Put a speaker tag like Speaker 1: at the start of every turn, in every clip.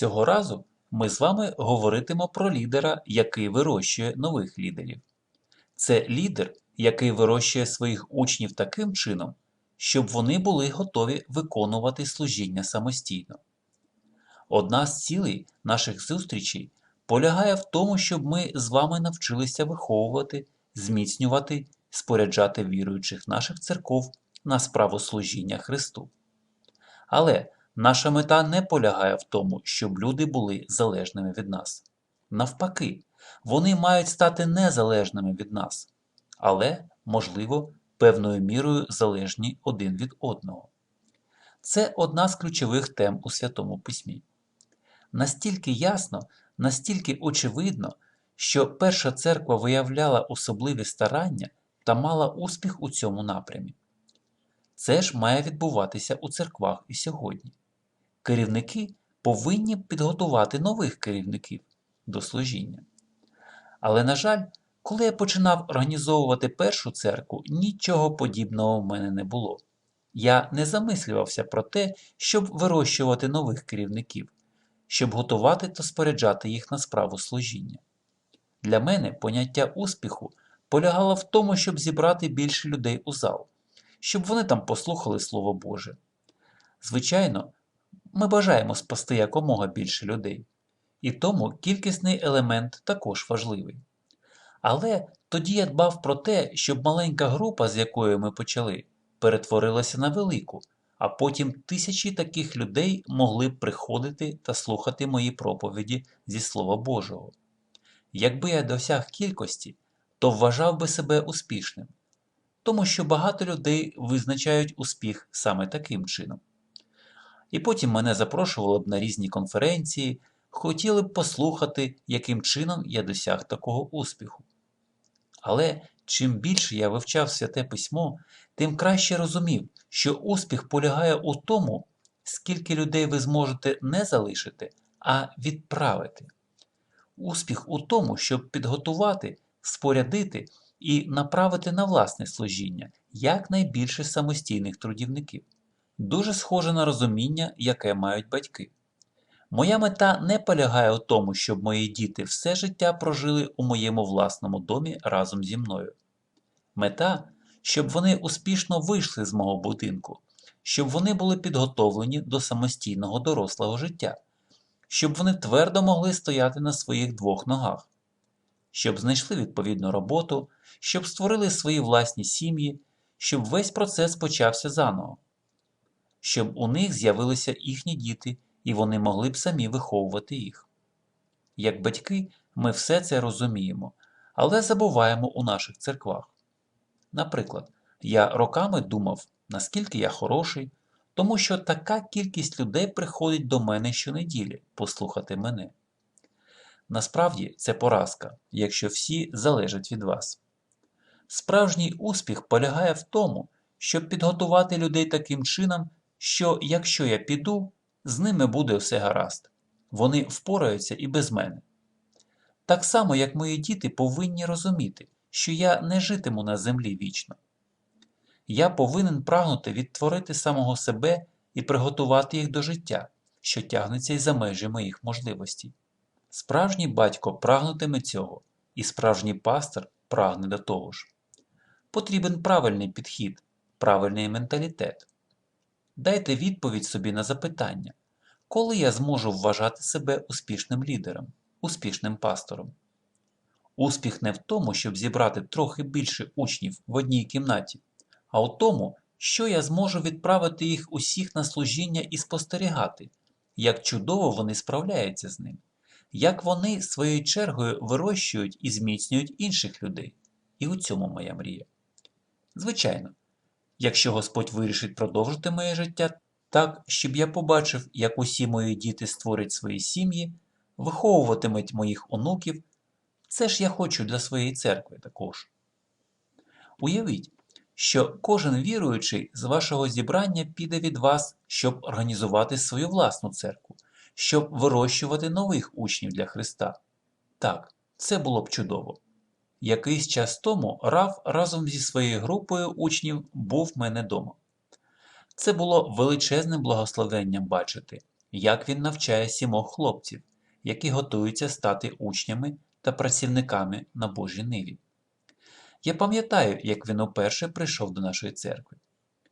Speaker 1: Цього разу ми з вами говоритимо про лідера, який вирощує нових лідерів. Це лідер, який вирощує своїх учнів таким чином, щоб вони були готові виконувати служіння самостійно. Одна з цілей наших зустрічей полягає в тому, щоб ми з вами навчилися виховувати, зміцнювати, споряджати віруючих наших церков на справу служіння Христу. Але наша мета не полягає в тому, щоб люди були залежними від нас. Навпаки, вони мають стати незалежними від нас, але, можливо, певною мірою залежні один від одного. Це одна з ключових тем у Святому Письмі. Настільки ясно, настільки очевидно, що Перша церква виявляла особливі старання та мала успіх у цьому напрямі. Це ж має відбуватися у церквах і сьогодні. Керівники повинні підготувати нових керівників до служіння. Але, на жаль, коли я починав організовувати першу церкву, нічого подібного в мене не було. Я не замислювався про те, щоб вирощувати нових керівників, щоб готувати та споряджати їх на справу служіння. Для мене поняття успіху полягало в тому, щоб зібрати більше людей у зал, щоб вони там послухали Слово Боже. Звичайно, ми бажаємо спасти якомога більше людей, і тому кількісний елемент також важливий. Але тоді я дбав про те, щоб маленька група, з якої ми почали, перетворилася на велику, а потім тисячі таких людей могли б приходити та слухати мої проповіді зі Слова Божого. Якби я досяг кількості, то вважав би себе успішним, тому що багато людей визначають успіх саме таким чином. І потім мене запрошували б на різні конференції, хотіли б послухати, яким чином я досяг такого успіху. Але чим більше я вивчав святе письмо, тим краще розумів, що успіх полягає у тому, скільки людей ви зможете не залишити, а відправити. Успіх у тому, щоб підготувати, спорядити і направити на власне служіння якнайбільше самостійних трудівників. Дуже схоже на розуміння, яке мають батьки. Моя мета не полягає у тому, щоб мої діти все життя прожили у моєму власному домі разом зі мною. Мета, щоб вони успішно вийшли з мого будинку, щоб вони були підготовлені до самостійного дорослого життя, щоб вони твердо могли стояти на своїх двох ногах, щоб знайшли відповідну роботу, щоб створили свої власні сім'ї, щоб весь процес почався заново, щоб у них з'явилися їхні діти і вони могли б самі виховувати їх. Як батьки, ми все це розуміємо, але забуваємо у наших церквах. Наприклад, я роками думав, наскільки я хороший, тому що така кількість людей приходить до мене щонеділі послухати мене. Насправді це поразка, якщо всі залежать від вас. Справжній успіх полягає в тому, щоб підготувати людей таким чином, що якщо я піду, з ними буде все гаразд. Вони впораються і без мене. Так само, як мої діти повинні розуміти, що я не житиму на землі вічно. Я повинен прагнути відтворити самого себе і приготувати їх до життя, що тягнеться й за межі моїх можливостей. Справжній батько прагнутиме цього, і справжній пастор прагне до того ж. Потрібен правильний підхід, правильний менталітет. Дайте відповідь собі на запитання, коли я зможу вважати себе успішним лідером, успішним пастором. Успіх не в тому, щоб зібрати трохи більше учнів в одній кімнаті, а у тому, що я зможу відправити їх усіх на служіння і спостерігати, як чудово вони справляються з ним, як вони своєю чергою вирощують і зміцнюють інших людей. І у цьому моя мрія. Звичайно, якщо Господь вирішить продовжити моє життя так, щоб я побачив, як усі мої діти створять свої сім'ї, виховуватимуть моїх онуків, це ж я хочу для своєї церкви також. Уявіть, що кожен віруючий з вашого зібрання піде від вас, щоб організувати свою власну церкву, щоб вирощувати нових учнів для Христа. Так, це було б чудово. Якийсь час тому Раф разом зі своєю групою учнів був мене дома. Це було величезним благословенням бачити, як він навчає сімох хлопців, які готуються стати учнями та працівниками на Божій ниві. Я пам'ятаю, як він уперше прийшов до нашої церкви.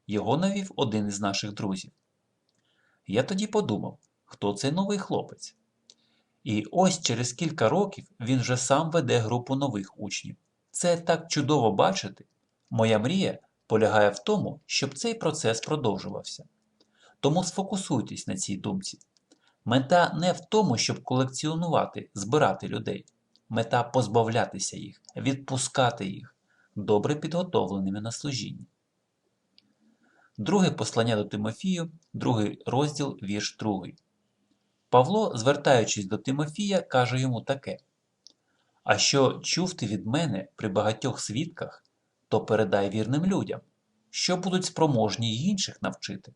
Speaker 1: Його навів один із наших друзів. Я тоді подумав, хто цей новий хлопець. І ось через кілька років він вже сам веде групу нових учнів. Це так чудово бачити. Моя мрія полягає в тому, щоб цей процес продовжувався. Тому сфокусуйтесь на цій думці. Мета не в тому, щоб колекціонувати, збирати людей. Мета позбавлятися їх, відпускати їх, добре підготовленими на служіння. Друге послання до Тимофію, другий розділ, вірш другий. Павло, звертаючись до Тимофія, каже йому таке: А що чув ти від мене при багатьох свідках, то передай вірним людям, що будуть спроможні інших навчити.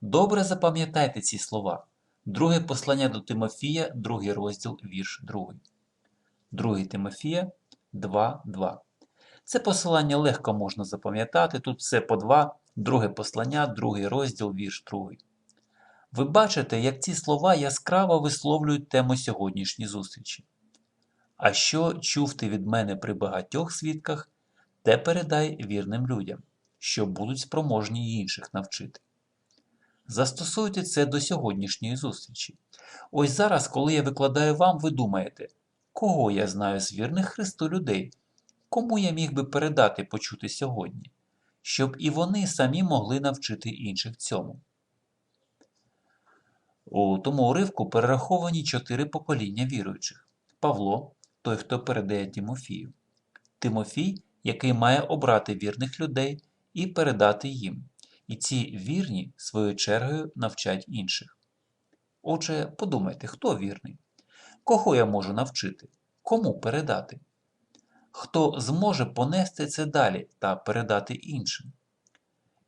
Speaker 1: Добре запам'ятайте ці слова. Друге послання до Тимофія, другий розділ, вірш другий. Другий Тимофія 2.2. Це посилання легко можна запам'ятати. Тут все по два, друге послання, другий розділ, вірш другий. Ви бачите, як ці слова яскраво висловлюють тему сьогоднішньої зустрічі. А що чув ти від мене при багатьох свідках, те передай вірним людям, що будуть спроможні інших навчити. Застосуйте це до сьогоднішньої зустрічі. Ось зараз, коли я викладаю вам, ви думаєте, кого я знаю з вірних Христу людей, кому я міг би передати почути сьогодні, щоб і вони самі могли навчити інших цьому. У тому уривку перераховані чотири покоління віруючих: Павло, той, хто передає Тимофію, Тимофій, який має обрати вірних людей і передати їм. І ці вірні своєю чергою навчать інших. Отже, подумайте, хто вірний? Кого я можу навчити? Кому передати? Хто зможе понести це далі та передати іншим?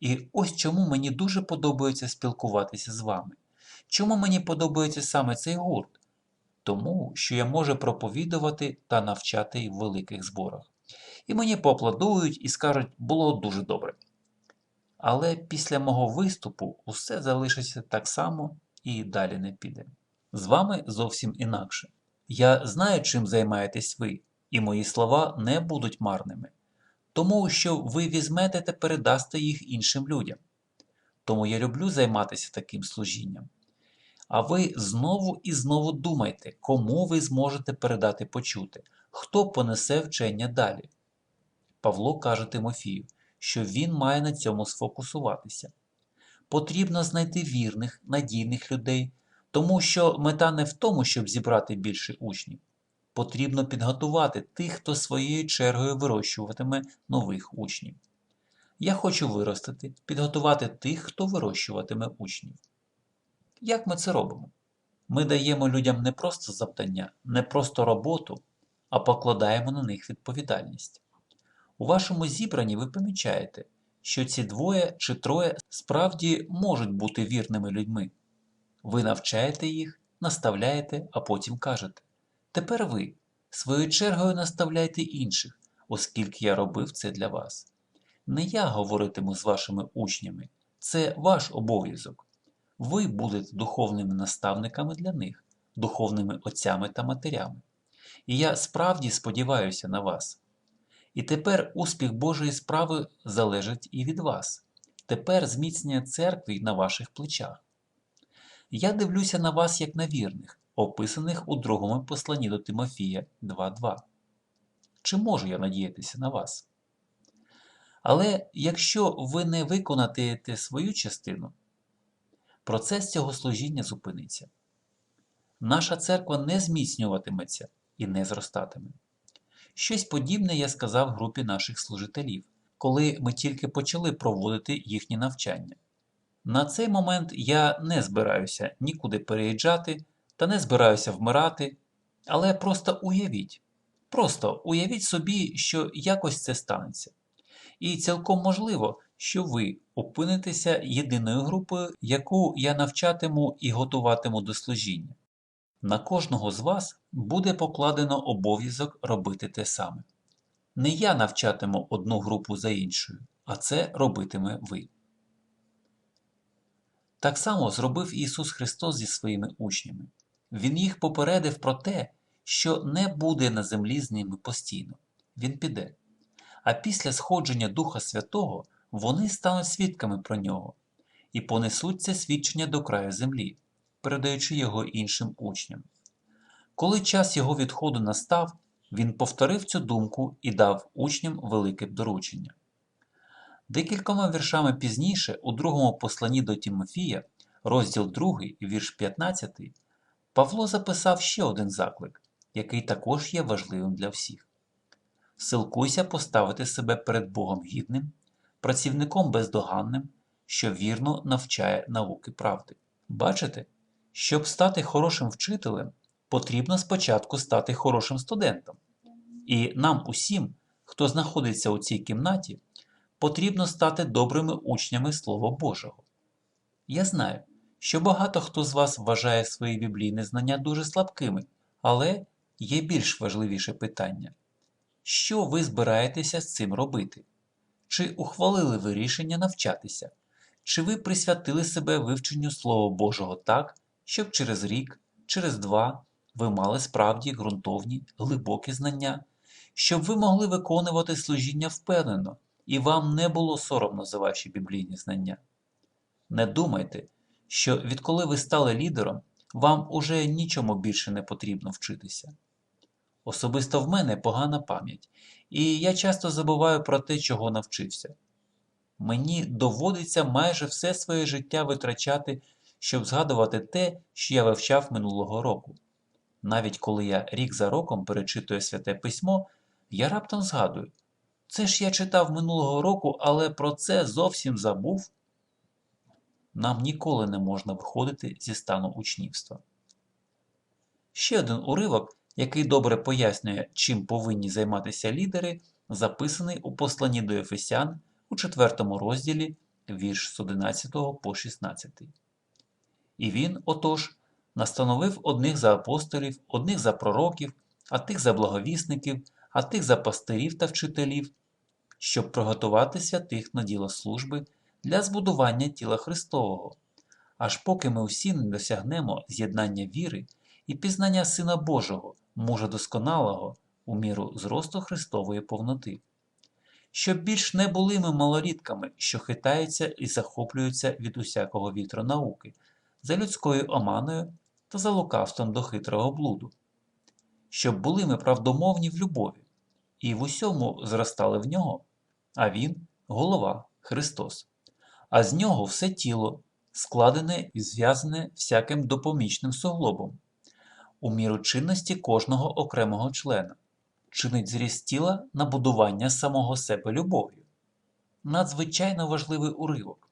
Speaker 1: І ось чому мені дуже подобається спілкуватися з вами. Чому мені подобається саме цей гурт? Тому що я можу проповідувати та навчати в великих зборах. І мені поаплодують і скажуть, було дуже добре. Але після мого виступу усе залишиться так само і далі не піде. З вами зовсім інакше. Я знаю, чим займаєтесь ви, і мої слова не будуть марними, тому що ви візьмете та передасте їх іншим людям. Тому я люблю займатися таким служінням. А ви знову і знову думайте, кому ви зможете передати почути, хто понесе вчення далі. Павло каже Тимофію, що він має на цьому сфокусуватися. Потрібно знайти вірних, надійних людей, тому що мета не в тому, щоб зібрати більше учнів. Потрібно підготувати тих, хто своєю чергою вирощуватиме нових учнів. Я хочу виростити, підготувати тих, хто вирощуватиме учнів. Як ми це робимо? Ми даємо людям не просто завдання, не просто роботу, а покладаємо на них відповідальність. У вашому зібранні ви помічаєте, що ці двоє чи троє справді можуть бути вірними людьми. Ви навчаєте їх, наставляєте, а потім кажете. Тепер ви своєю чергою наставляйте інших, оскільки я робив це для вас. Не я говоритиму з вашими учнями, це ваш обов'язок. Ви будете духовними наставниками для них, духовними отцями та матерями. І я справді сподіваюся на вас. І тепер успіх Божої справи залежить і від вас. Тепер зміцнення церкви на ваших плечах. Я дивлюся на вас як на вірних, описаних у другому посланні до Тимофія 2.2. Чи можу я надіятися на вас? Але якщо ви не виконаєте свою частину, процес цього служіння зупиниться. Наша церква не зміцнюватиметься і не зростатиме. Щось подібне я сказав групі наших служителів, коли ми тільки почали проводити їхні навчання. На цей момент я не збираюся нікуди переїжджати та не збираюся вмирати, але просто уявіть, просто уявіть собі, що якось це станеться. І цілком можливо, що ви опинитеся єдиною групою, яку я навчатиму і готуватиму до служіння. На кожного з вас буде покладено обов'язок робити те саме. Не я навчатиму одну групу за іншою, а це робитиме ви. Так само зробив Ісус Христос зі своїми учнями. Він їх попередив про те, що не буде на землі з ними постійно. Він піде. А після сходження Духа Святого вони стануть свідками про нього і понесуть це свідчення до краю землі, передаючи його іншим учням. Коли час його відходу настав, він повторив цю думку і дав учням велике доручення. Декількома віршами пізніше, у другому посланні до Тімофія, розділ 2, вірш 15, Павло записав ще один заклик, який також є важливим для всіх. Силкуйся поставити себе перед Богом гідним, працівником бездоганним, що вірно навчає науки правди. Бачите, щоб стати хорошим вчителем, потрібно спочатку стати хорошим студентом. І нам усім, хто знаходиться у цій кімнаті, потрібно стати добрими учнями Слова Божого. Я знаю, що багато хто з вас вважає свої біблійні знання дуже слабкими, але є більш важливіше питання. Що ви збираєтеся з цим робити? Чи ухвалили ви рішення навчатися? Чи ви присвятили себе вивченню Слова Божого так, щоб через рік, через два ви мали справді ґрунтовні, глибокі знання, щоб ви могли виконувати служіння впевнено і вам не було соромно за ваші біблійні знання? Не думайте, що відколи ви стали лідером, вам уже нічому більше не потрібно вчитися. Особисто в мене погана пам'ять, і я часто забуваю про те, чого навчився. Мені доводиться майже все своє життя витрачати, щоб згадувати те, що я вивчав минулого року. Навіть коли я рік за роком перечитую святе письмо, я раптом згадую, це ж я читав минулого року, але про це зовсім забув. Нам ніколи не можна виходити зі стану учнівства. Ще один уривок, який добре пояснює, чим повинні займатися лідери, записаний у посланні до Ефесян у 4 розділі вірш з 11 по 16. І він, отож, настановив одних за апостолів, одних за пророків, а тих за благовісників, а тих за пастирів та вчителів, щоб приготувати святих на діло служби для збудування тіла Христового, аж поки ми всі не досягнемо з'єднання віри і пізнання Сина Божого, мужа досконалого, у міру зросту Христової повноти. Щоб більш не були ми малорідками, що хитаються і захоплюються від усякого вітру науки, за людською оманою та за лукавством до хитрого блуду, щоб були ми правдомовні в любові, і в усьому зростали в нього, а Він голова Христос, а з нього все тіло, складене і зв'язане всяким допомічним суглобом, у міру чинності кожного окремого члена, чинить зріст тіла на будування самого себе любов'ю. Надзвичайно важливий уривок.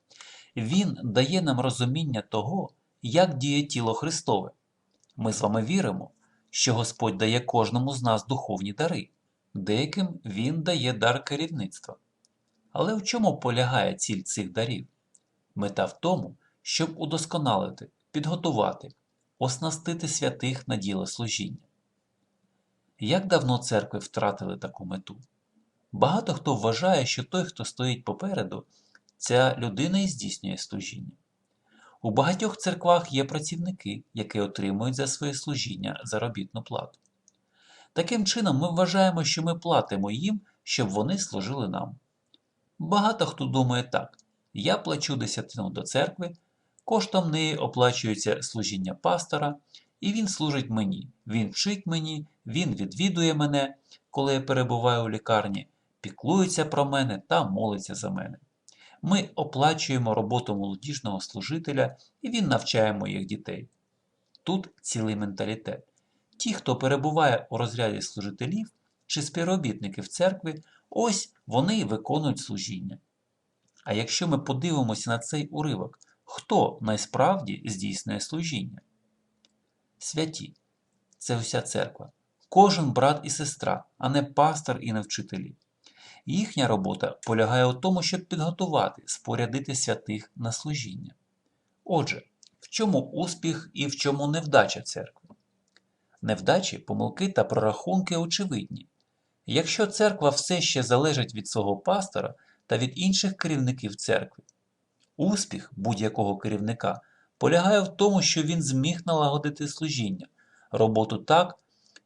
Speaker 1: Він дає нам розуміння того, як діє тіло Христове. Ми з вами віримо, що Господь дає кожному з нас духовні дари, деяким Він дає дар керівництва. Але в чому полягає ціль цих дарів? Мета в тому, щоб удосконалити, підготувати, оснастити святих на діло служіння. Як давно церкви втратили таку мету? Багато хто вважає, що той, хто стоїть попереду, ця людина і здійснює служіння. У багатьох церквах є працівники, які отримують за своє служіння заробітну плату. Таким чином, ми вважаємо, що ми платимо їм, щоб вони служили нам. Багато хто думає так: я плачу десятину до церкви, коштом неї оплачується служіння пастора, і він служить мені, він вчить мені, він відвідує мене, коли я перебуваю у лікарні, піклується про мене та молиться за мене. Ми оплачуємо роботу молодіжного служителя і він навчає моїх дітей. Тут цілий менталітет. Ті, хто перебуває у розряді служителів чи співробітників церкви, ось вони й виконують служіння. А якщо ми подивимося на цей уривок, хто найсправді здійснює служіння? Святі це вся церква, кожен брат і сестра, а не пастор і не. Їхня робота полягає у тому, щоб підготувати, спорядити святих на служіння. Отже, в чому успіх і в чому невдача церкви? Невдачі, помилки та прорахунки очевидні. Якщо церква все ще залежить від свого пастора та від інших керівників церкви, Успіх будь-якого керівника полягає в тому, що він зміг налагодити служіння, роботу так,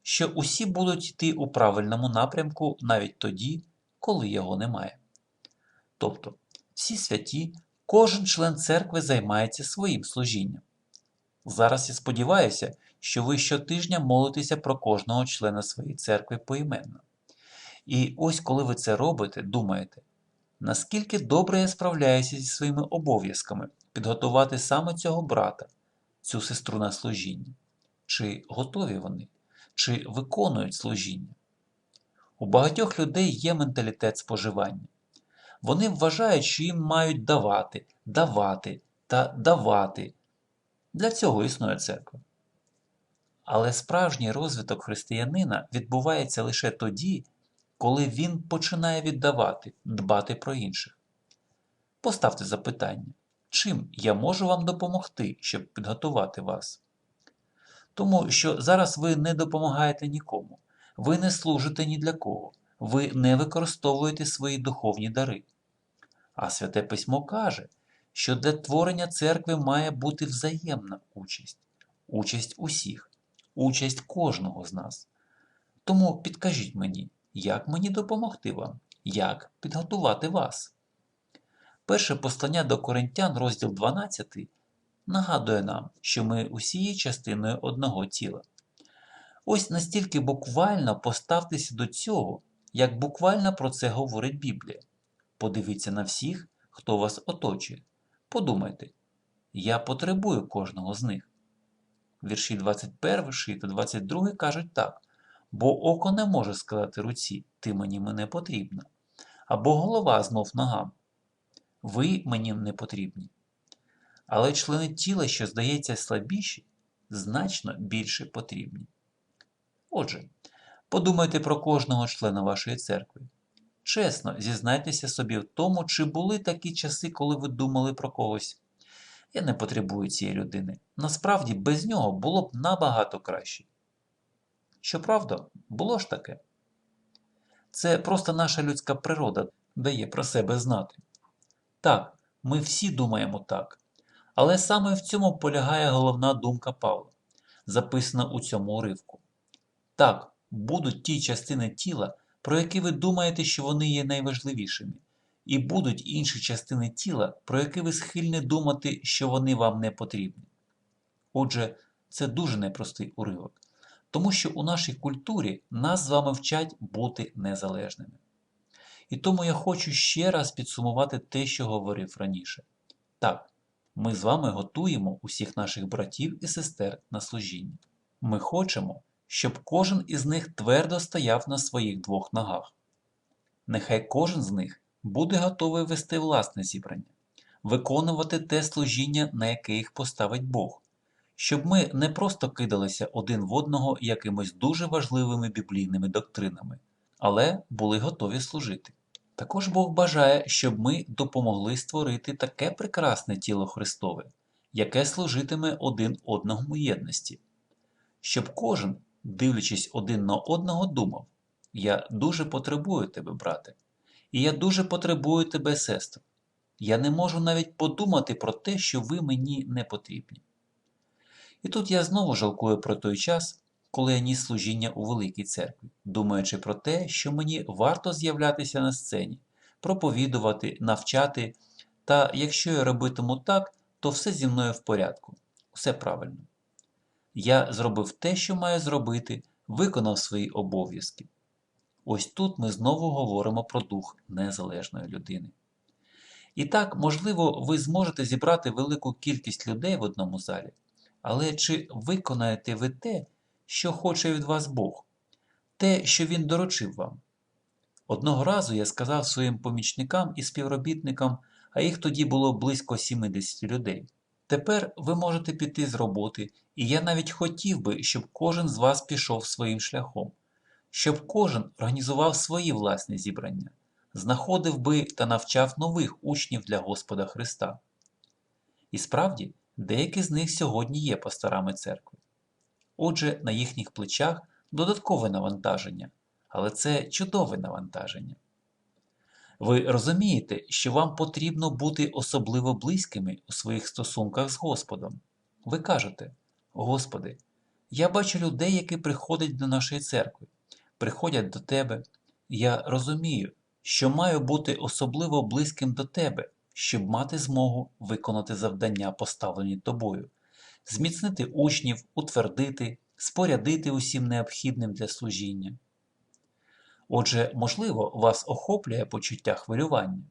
Speaker 1: що усі будуть йти у правильному напрямку навіть тоді, коли його немає. Тобто, всі святі, кожен член церкви займається своїм служінням. Зараз я сподіваюся, що ви щотижня молитеся про кожного члена своєї церкви поіменно. І ось коли ви це робите, думаєте, наскільки добре я справляюся зі своїми обов'язками підготувати саме цього брата, цю сестру на служіння? Чи готові вони, чи виконують служіння? У багатьох людей є менталітет споживання. Вони вважають, що їм мають давати, давати та давати. Для цього існує церква. Але справжній розвиток християнина відбувається лише тоді, коли він починає віддавати, дбати про інших. Поставте запитання, чим я можу вам допомогти, щоб підготувати вас? Тому що зараз ви не допомагаєте нікому, ви не служите ні для кого, ви не використовуєте свої духовні дари. А Святе Письмо каже, що для творення церкви має бути взаємна участь, участь усіх, участь кожного з нас. Тому підкажіть мені, як мені допомогти вам, як підготувати вас. Перше послання до Коринтян, розділ 12, нагадує нам, що ми усі є частиною одного тіла. Ось настільки буквально поставтеся до цього, як буквально про це говорить Біблія. Подивіться на всіх, хто вас оточує. Подумайте, я потребую кожного з них. Вірші 21 та 22 кажуть так. Бо око не може сказати руці, ти мені не потрібна. Або голова знов ногам. Ви мені не потрібні. Але члени тіла, що здається слабіші, значно більше потрібні. Отже, подумайте про кожного члена вашої церкви. Чесно, зізнайтеся собі в тому, чи були такі часи, коли ви думали про когось. Я не потребую цієї людини. Насправді, без нього було б набагато краще. Щоправда, було ж таке. Це просто наша людська природа дає про себе знати. Так, ми всі думаємо так. Але саме в цьому полягає головна думка Павла, записана у цьому уривку. Так, будуть ті частини тіла, про які ви думаєте, що вони є найважливішими, і будуть інші частини тіла, про які ви схильні думати, що вони вам не потрібні. Отже, це дуже непростий уривок, тому що у нашій культурі нас з вами вчать бути незалежними. І тому я хочу ще раз підсумувати те, що говорив раніше. Так, ми з вами готуємо усіх наших братів і сестер на служіння. Ми хочемо, щоб кожен із них твердо стояв на своїх двох ногах. Нехай кожен з них буде готовий вести власне зібрання, виконувати те служіння, на яке їх поставить Бог, щоб ми не просто кидалися один в одного якимось дуже важливими біблійними доктринами, але були готові служити. Також Бог бажає, щоб ми допомогли створити таке прекрасне тіло Христове, яке служитиме один одному єдності, щоб кожен, дивлячись один на одного, думав: Я дуже потребую тебе, брате, і я дуже потребую тебе, сестро. Я не можу навіть подумати про те, що ви мені не потрібні. І тут я знову жалкую про той час, коли я ніс служіння у Великій церкві, думаючи про те, що мені варто з'являтися на сцені, проповідувати, навчати, та якщо я робитиму так, то все зі мною в порядку, все правильно. Я зробив те, що маю зробити, виконав свої обов'язки. Ось тут ми знову говоримо про дух незалежної людини. І так, можливо, ви зможете зібрати велику кількість людей в одному залі, але чи виконаєте ви те, що хоче від вас Бог, те, що Він доручив вам? Одного разу я сказав своїм помічникам і співробітникам, а їх тоді було близько 70 людей. Тепер ви можете піти з роботи, і я навіть хотів би, щоб кожен з вас пішов своїм шляхом, щоб кожен організував свої власні зібрання, знаходив би та навчав нових учнів для Господа Христа. І справді, деякі з них сьогодні є пасторами церкви. Отже, на їхніх плечах додаткове навантаження, але це чудове навантаження. Ви розумієте, що вам потрібно бути особливо близькими у своїх стосунках з Господом. Ви кажете, Господи, я бачу людей, які приходять до нашої церкви, приходять до Тебе. Я розумію, що маю бути особливо близьким до Тебе, щоб мати змогу виконати завдання, поставлені тобою, зміцнити учнів, утвердити, спорядити усім необхідним для служіння. Отже, можливо, вас охоплює почуття хвилювання.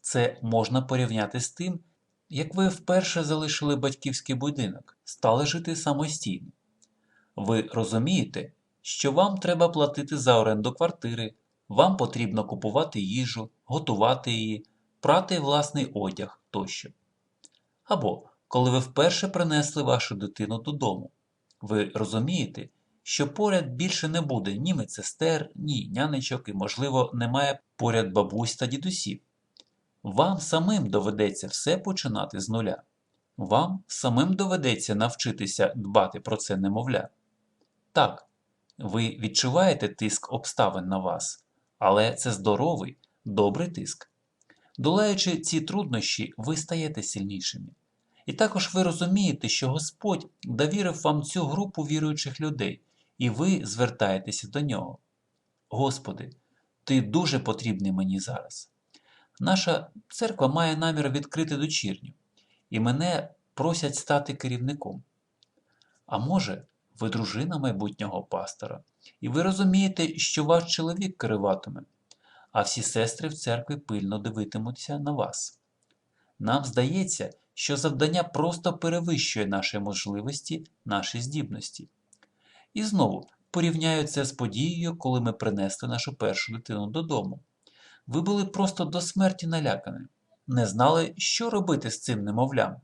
Speaker 1: Це можна порівняти з тим, як ви вперше залишили батьківський будинок, стали жити самостійно. Ви розумієте, що вам треба платити за оренду квартири, вам потрібно купувати їжу, готувати її, прати власний одяг тощо. Або коли ви вперше принесли вашу дитину додому, ви розумієте, що поряд більше не буде ні медсестер, ні нянечок і, можливо, немає поряд бабусь та дідусів. Вам самим доведеться все починати з нуля. Вам самим доведеться навчитися дбати про це немовля. Так, ви відчуваєте тиск обставин на вас, але це здоровий, добрий тиск. Долаючи ці труднощі, ви стаєте сильнішими. І також ви розумієте, що Господь довірив вам цю групу віруючих людей, і ви звертаєтеся до нього. Господи, Ти дуже потрібний мені зараз. Наша церква має намір відкрити дочірню, і мене просять стати керівником. А може, ви дружина майбутнього пастора, і ви розумієте, що ваш чоловік керуватиме, а всі сестри в церкві пильно дивитимуться на вас. Нам здається, що завдання просто перевищує наші можливості, наші здібності. І знову порівняю це з подією, коли ми принесли нашу першу дитину додому. Ви були просто до смерті налякані, не знали, що робити з цим немовлям.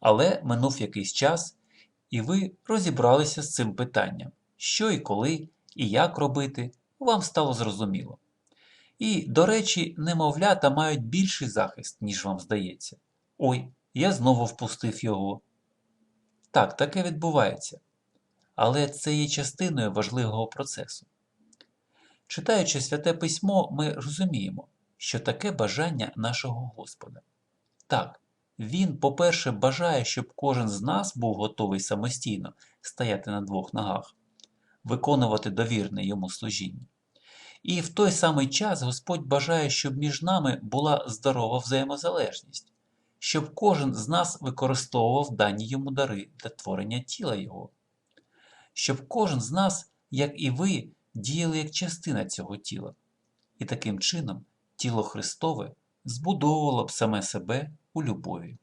Speaker 1: Але минув якийсь час, і ви розібралися з цим питанням, що і коли, і як робити, вам стало зрозуміло. І, до речі, немовлята мають більший захист, ніж вам здається. Ой, я знову впустив його. Так, таке відбувається. Але це є частиною важливого процесу. Читаючи святе письмо, ми розуміємо, що таке бажання нашого Господа. Так, Він, по-перше, бажає, щоб кожен з нас був готовий самостійно стояти на двох ногах, виконувати довірне йому служіння. І в той самий час Господь бажає, щоб між нами була здорова взаємозалежність, щоб кожен з нас використовував дані йому дари для творення тіла Його, щоб кожен з нас, як і ви, діяли як частина цього тіла, і таким чином тіло Христове збудовувало б саме себе у любові.